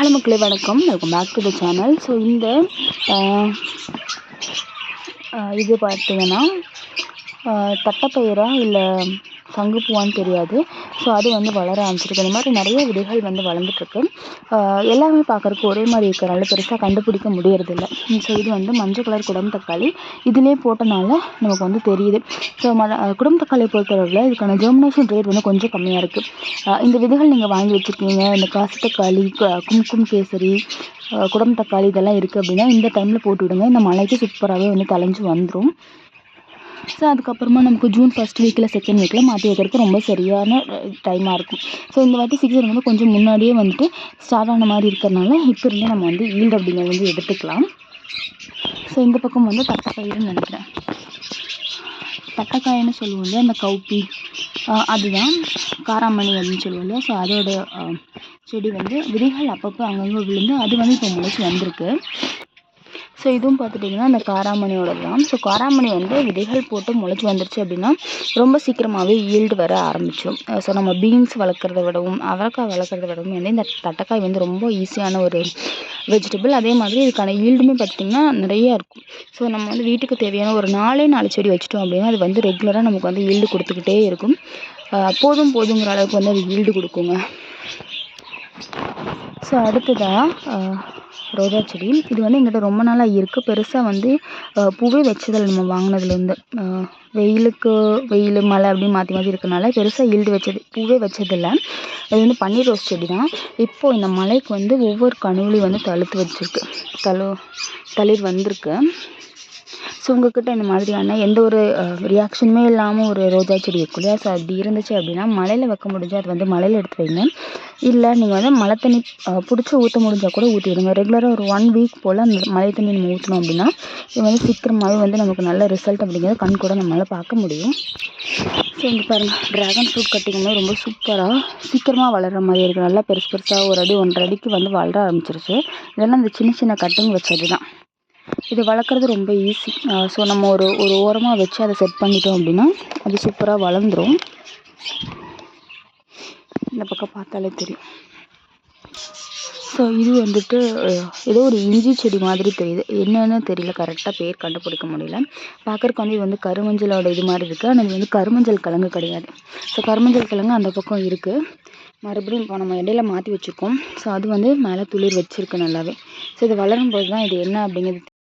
Hello மக்களே வணக்கம். Welcome back to the channel so இந்த இது பார்த்தீங்கன்னா ஆஹ், தட்டைப்பயிரா இல்லை சங்குப்பூவான்னு தெரியாது. ஸோ அது வந்து வளர ஆரம்பிச்சிருக்கு. இந்த மாதிரி நிறைய விதைகள் வந்து வளர்ந்துட்டுருக்கு. எல்லாமே பார்க்கறக்கு ஒரே மாதிரி இருக்கிறனால பெருசாக கண்டுபிடிக்க முடியறதில்ல. ஸோ இது வந்து மஞ்சள் கலர் குடம் தக்காளி. இதிலே போட்டனால நமக்கு வந்து தெரியுது. ஸோ ம குடம் தக்காளியை பொறுத்தளவில் இதுக்கான ஜெர்மினேஷன் ரேட் வந்து கொஞ்சம் கம்மியாக இருக்குது இந்த விதைகள் நீங்கள் வாங்கி வச்சுருக்கீங்க. இந்த காசு தக்காளி கும்கும் கேசரி குடம் தக்காளி இதெல்லாம் இருக்குது அப்படின்னா இந்த டைமில் போட்டு விடுங்க. இந்த மழைக்கு சூப்பராகவே வந்து தலைஞ்சு வந்துடும் ஸோ அதுக்கப்புறமா நமக்கு ஜூன் ஃபஸ்ட் வீக்கில் செகண்ட் வீக்கில் மாற்றி வைக்கிறதுக்கு ரொம்ப சரியான டைமாக இருக்கும். ஸோ இந்த வாட்டி சீசன் வந்து கொஞ்சம் முன்னாடியே வந்துட்டு ஸ்டார்ட் ஆன மாதிரி இருக்கிறனால இப்போ இருந்து நம்ம வந்து ஈல்டு அப்படிங்கிறது வந்து எடுத்துக்கலாம். ஸோ இந்த பக்கம் வந்து தட்டைப்பயிறுன்னு நினைக்கிறேன். தட்டக்காயின்னு சொல்லுவோம் இல்லையா அந்த கவுப்பி அதுதான் காராமணி அப்படின்னு சொல்லுவோம் இல்லையா. ஸோ அதோட செடி வந்து விதைகள் அப்பப்போ அங்கங்கே விழுந்து அது வந்து இப்போ முளைச்சி வந்திருக்கு. ஸோ இதுவும் பார்த்துட்டிங்கன்னா அந்த காராமணியோட தான் ஸோ காராமணி வந்து விதைகள் போட்டு முளைச்சி வந்துருச்சு அப்படின்னா ரொம்ப சீக்கிரமாகவே ஈல்டு வர ஆரம்பிச்சிடும் ஸோ நம்ம பீன்ஸ் வளர்க்குறத விடவும் அவரைக்காய் வளர்க்குறத விடவும் வந்து இந்த தட்டைக்காய் வந்து ரொம்ப ஈஸியான ஒரு வெஜிடபிள் அதே மாதிரி இதுக்கான ஈல்டுமே பார்த்திங்கன்னா நிறையா இருக்கும். ஸோ நம்ம வந்து வீட்டுக்கு தேவையான ஒரு நாலே நாலு செடி வச்சுட்டோம் அப்படின்னா அது வந்து ரெகுலராக நமக்கு வந்து ஈல்டு கொடுத்துக்கிட்டே இருக்கும். போதும் போதுங்கிற அளவுக்கு வந்து அது ஈல்டு கொடுக்குங்க. ஸோ அடுத்ததாக ரோஜா செடி இது வந்து எங்கிட்ட ரொம்ப நாளாக இருக்குது பெருசாக வந்து பூவே வச்சதில்லை. நம்ம வாங்கினதுலேருந்து வெயிலுக்கு வெயில் மழை அப்படின்னு மாற்றி மாற்றி இருக்கனால பெருசாக ஈல்டு வச்சது பூவே வச்சதில்லை. அது வந்து பன்னீர் ரோஸ் செடி தான் இப்போது இந்த மலைக்கு வந்து ஒவ்வொரு கனவுலையும் வந்து தழுத்து வச்சுருக்கு. தழு தளிர் வந்திருக்கு. ஸோ உங்ககிட்ட இந்த மாதிரியான எந்த ஒரு ரியாக்ஷனுமே இல்லாமல் ஒரு ரோஜா செடி இருக்கும் இல்லையா ஸோ அப்படி இருந்துச்சு அப்படின்னா மழையில் வைக்க முடிஞ்சால் அது வந்து மலையில் எடுத்து வைங்க. இல்லை நீங்கள் வந்து மழை தண்ணி பிடிச்சி ஊற்ற முடிஞ்சால் கூட ஊற்றி விடுங்க ரெகுலராக ஒரு ஒன் வீக் போல் அந்த மழை தண்ணி நம்ம ஊற்றினோம் அப்படின்னா இது வந்து சீக்கிரமாகவே வந்து நமக்கு நல்ல ரிசல்ட் அப்படிங்கிறத கண் கூட நம்மளால் பார்க்க முடியும். ஸோ இங்கே பாருங்கள் ட்ராகன் ஃப்ரூட் கட்டிங்குமே ரொம்ப சூப்பராக சீக்கிரமாக வளர்கிற மாதிரி இருக்குது நல்லா பெருசு பெருசாக ஒரு அடி ஒன்றரை அடிக்கு வந்து வளர ஆரம்பிச்சிருச்சு. இதெல்லாம் இந்த சின்ன சின்ன கட்டிங் வச்சது தான் இது வளர்க்குறது ரொம்ப ஈஸி ஸோ நம்ம ஒரு ஒரு ஓரமாக வச்சு அதை செட் பண்ணிட்டோம் அப்படின்னா அது சூப்பராக வளர்ந்துடும் இந்த பக்கம் பார்த்தாலே தெரியும். ஸோ இது வந்துட்டு ஏதோ ஒரு இஞ்சி செடி மாதிரி தெரியுது. என்னென்னு தெரியல கரெக்டாக பேர் கண்டுபிடிக்க முடியல. பார்க்குறக்கு வந்து இது வந்து கருமஞ்சளோட இது மாதிரி இருக்குது ஆனால் இது வந்து கருமஞ்சள் கிழங்கு கிடையாது. ஸோ கருமஞ்சள் கிழங்கு அந்த பக்கம் இருக்குது மறுபடியும் இப்போ நம்ம இடையில மாற்றி வச்சுருக்கோம். ஸோ அது வந்து மேலே துளிர் வச்சுருக்கு நல்லாவே. ஸோ இது வளரும் போது தான் இது என்ன அப்படிங்கிறது